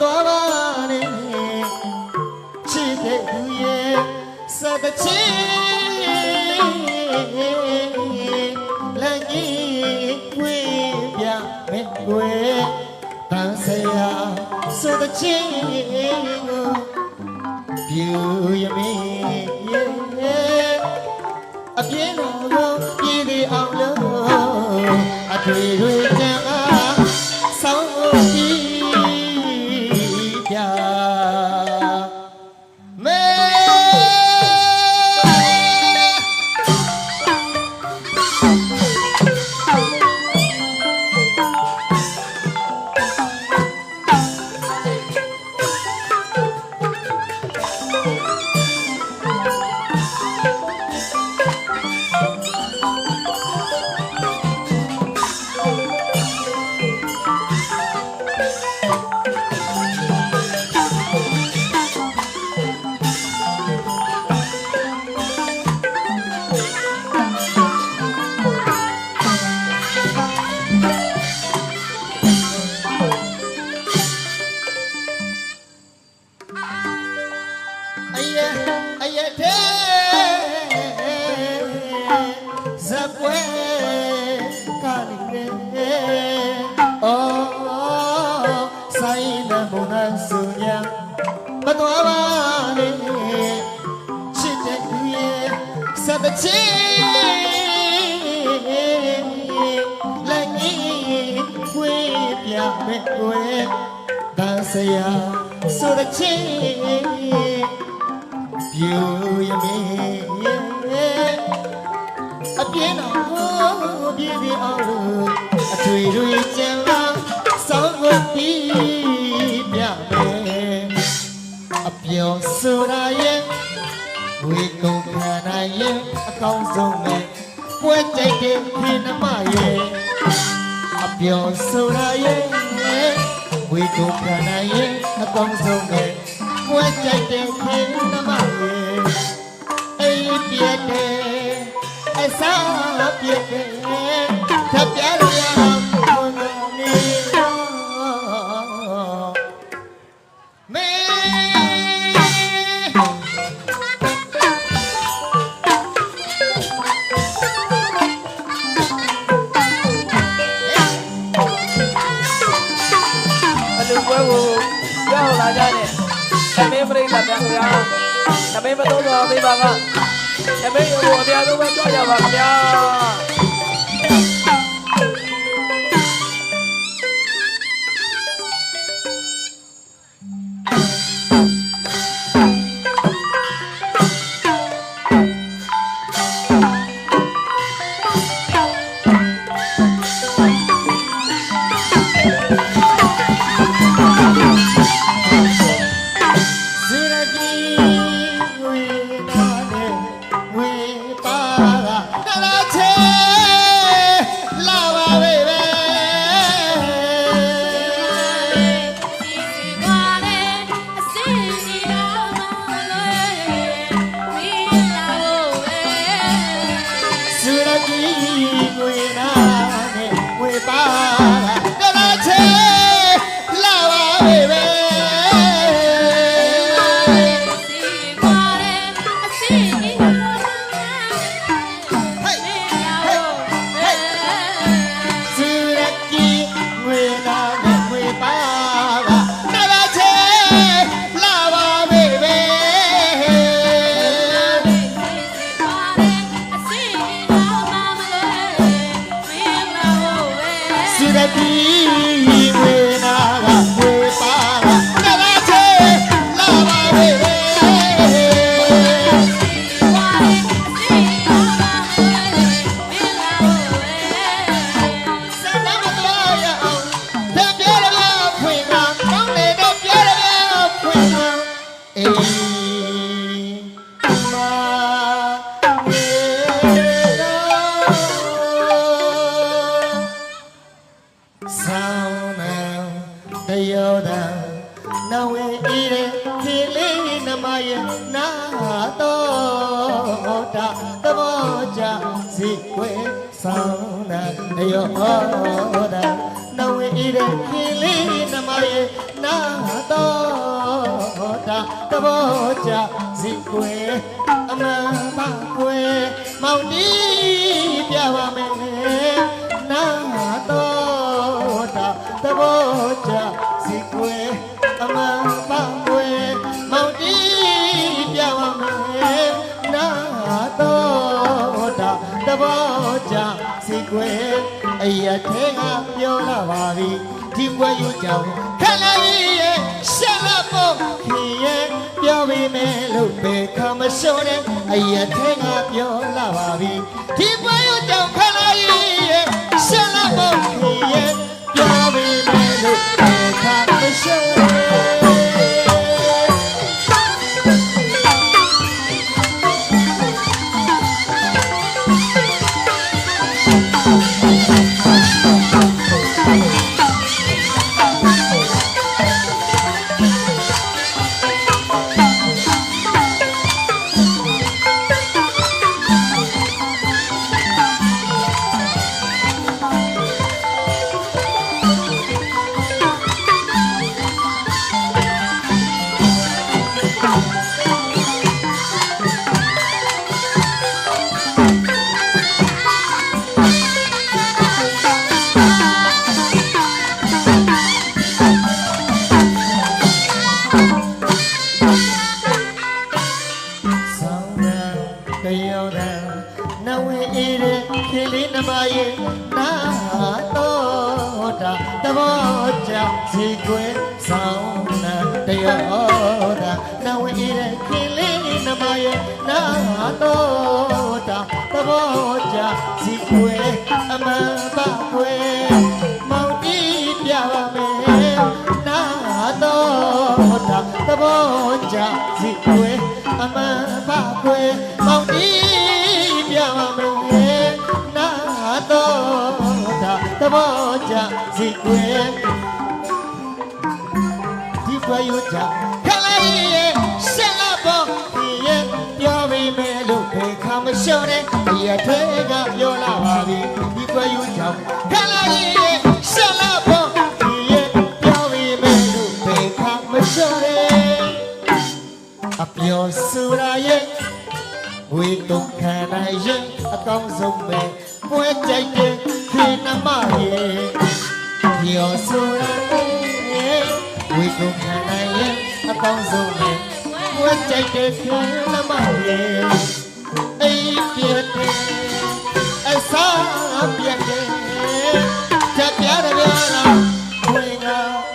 တော်ပါနဲ့ချစ်တဲ့သူရဲ့စတဲ့ချစ်လည်းကြီးခွေပြမဲ့ွယ်တန်ဆရာဆိုတဲ့ချင်းကိုပြူရမင်းရဲ့အပြင်းတော်ကိုပြည်သေးအောင်လို့အထွေထွေကြံအား မတော်ပါနဲ့ချစ်တဲ့သူရဲ့စတဲ့ချစ်လက်ကြီးခွေးပြမဲ့ွယ်ဒါဆရာဆိုတဲ့ချစ်ပြူရမင်းရဲ့အပြင်းတော်ပြည့်ပြည့်အောင်လို့အထွေထွေကျန်လာစောင်းကိုပြီး ဆိုတာရဲ့ဝေကုံခန္ဓာရဲ့အကောင်းဆုံးပဲပွဲကြိုက်တဲ့ခေနမရဲ့အပြောင်းဆိုတာရဲ့ဝေကုံခန္ဓာရဲ့အကောင်းဆုံးပဲပွဲကြိုက်တဲ့ခေနမ သမင်းပရိသတ်များခင်ဗျာသမင်းမတော်တော်မိပါကသမင်းကိုအများဆုံးပဲကြောက်ရပါခင်ဗျာ 你在第一位。 လေးနမရဲ့နာတော်တာသဘောကြစီကွယ်ဆောင်နာရောတာနဝေဤရဲ့ခေလေးနမရဲ့နာတော်တာသဘောကြစီကွယ်အမှန်ပါကွယ်မောင်တီး အရာထဲကပြောလာပါပြီဒီပွဲယူကြောင်ခက်လိုက်ရဲ့ရှက်လာဖို့ခင်ရဲ့ပြောပြီးမယ်လို့ပဲခမရှုံးတဲ့အရာထဲကပြောလာပါပြီဒီပွဲယူကြောင်ခက်လိုက်ရဲ့ရှက်လာဖို့ခင်ရဲ့ပြောပြီးမယ်လို့ပဲခမ စီကွယ်ဆောင်းရံတယောတံနဝေအေးတဲ့ခေလေးနမရဲ့နာတော်တာတဘောကြောင့်စီကွယ်အမှန်ပါကွယ်မောင်တီးပြပါမယ်နာတော်တာတဘောကြောင့်စီကွယ်အမှန်ပါခွေမောင်တီးပြပါမယ်နာတော့တာတဘောကြစီကွ ယ်ဒီကွယ်ယူကြခလိုက်ရဲ့ဆက်လာပေါ့ဒီရဲ့ပြောပြီးမယ်လို့ဖေခါမလျှော့တဲ့အရာတွေကပြောလာပါပြီဒီကွယ်ယူကြခလိုက်ရဲ့ဆက်လာပေါ့ဒီရဲ့ပြောပြီးမယ်လို့ဖေခါမလျှော့တဲ့အပျော်စူရာရဲ့ဝေတုံခံနိုင်ရဲ့အကောင်းဆုံးပဲပွဲကြိုက်တဲ့ခေနမရဲ့ပျော်စူရာရဲ့ဝေတုံခံနိုင်ရဲ့အ ကောင်းဆုံးပဲပွဲကြိုက်တဲ့ခေနမရဲ့အိပ်ပြတ်တဲ့အစားပြတ်တဲ့ချက်ပြရပြလားဝင်က